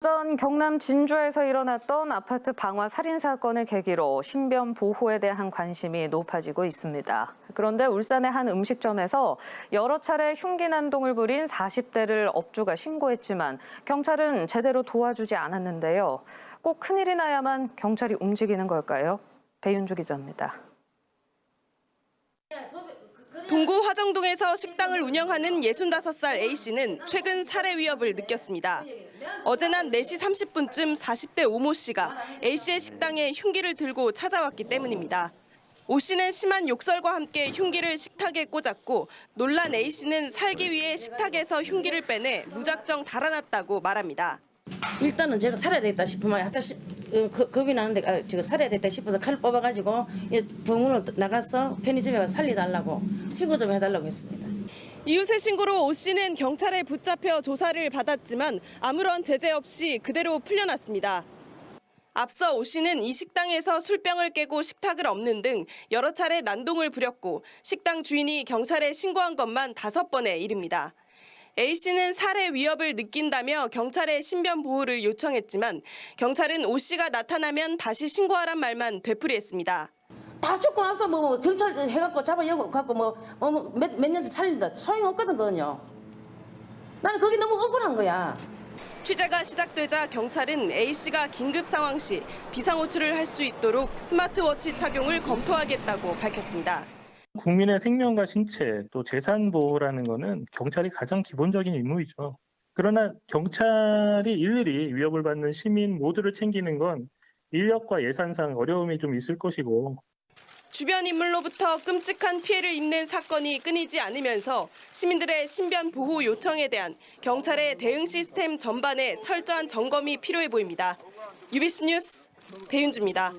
전 경남 진주에서 일어났던 아파트 방화 살인 사건을 계기로 신변 보호에 대한 관심이 높아지고 있습니다. 그런데 울산의 한 음식점에서 여러 차례 흉기 난동을 부린 40대를 업주가 신고했지만 경찰은 제대로 도와주지 않았는데요. 꼭 큰일이 나야만 경찰이 움직이는 걸까요? 배윤주 기자입니다. 동구 화정동에서 식당을 운영하는 65살 A씨는 최근 살해 위협을 느꼈습니다. 어제 낮 4시 30분쯤 40대 오모 씨가 A씨의 식당에 흉기를 들고 찾아왔기 때문입니다. 오 씨는 심한 욕설과 함께 흉기를 식탁에 꽂았고 놀란 A 씨는 살기 위해 식탁에서 흉기를 빼내 무작정 달아났다고 말합니다. 일단은 제가 살아야 되겠다 싶으면 약간 시- 어, 겁- 겁이 나는데 아, 제가 살아야 되겠다 싶어서 칼을 뽑아가지고 이 병원으로 나가서 편의점에 가서 살리달라고 신고 좀 해달라고 했습니다. 이웃의 신고로 오 씨는 경찰에 붙잡혀 조사를 받았지만 아무런 제재 없이 그대로 풀려났습니다. 앞서 오 씨는 이 식당에서 술병을 깨고 식탁을 엎는 등 여러 차례 난동을 부렸고 식당 주인이 경찰에 신고한 것만 다섯 번의 일입니다. A 씨는 살해 위협을 느낀다며 경찰에 신변 보호를 요청했지만 경찰은 오 씨가 나타나면 다시 신고하란 말만 되풀이했습니다. 다 죽고 나서 뭐 경찰 해갖고 잡아여고 갖고 뭐몇몇 년째 살린다 소용 없거든 그건요. 나는 그게 너무 억울한 거야. 취재가 시작되자 경찰은 A 씨가 긴급 상황 시 비상호출을 할 수 있도록 스마트워치 착용을 검토하겠다고 밝혔습니다. 국민의 생명과 신체 또 재산 보호라는 거는 경찰이 가장 기본적인 임무이죠. 그러나 경찰이 일일이 위협을 받는 시민 모두를 챙기는 건 인력과 예산상 어려움이 좀 있을 것이고 주변 인물로부터 끔찍한 피해를 입는 사건이 끊이지 않으면서 시민들의 신변 보호 요청에 대한 경찰의 대응 시스템 전반에 철저한 점검이 필요해 보입니다. UBC 뉴스 배윤주입니다.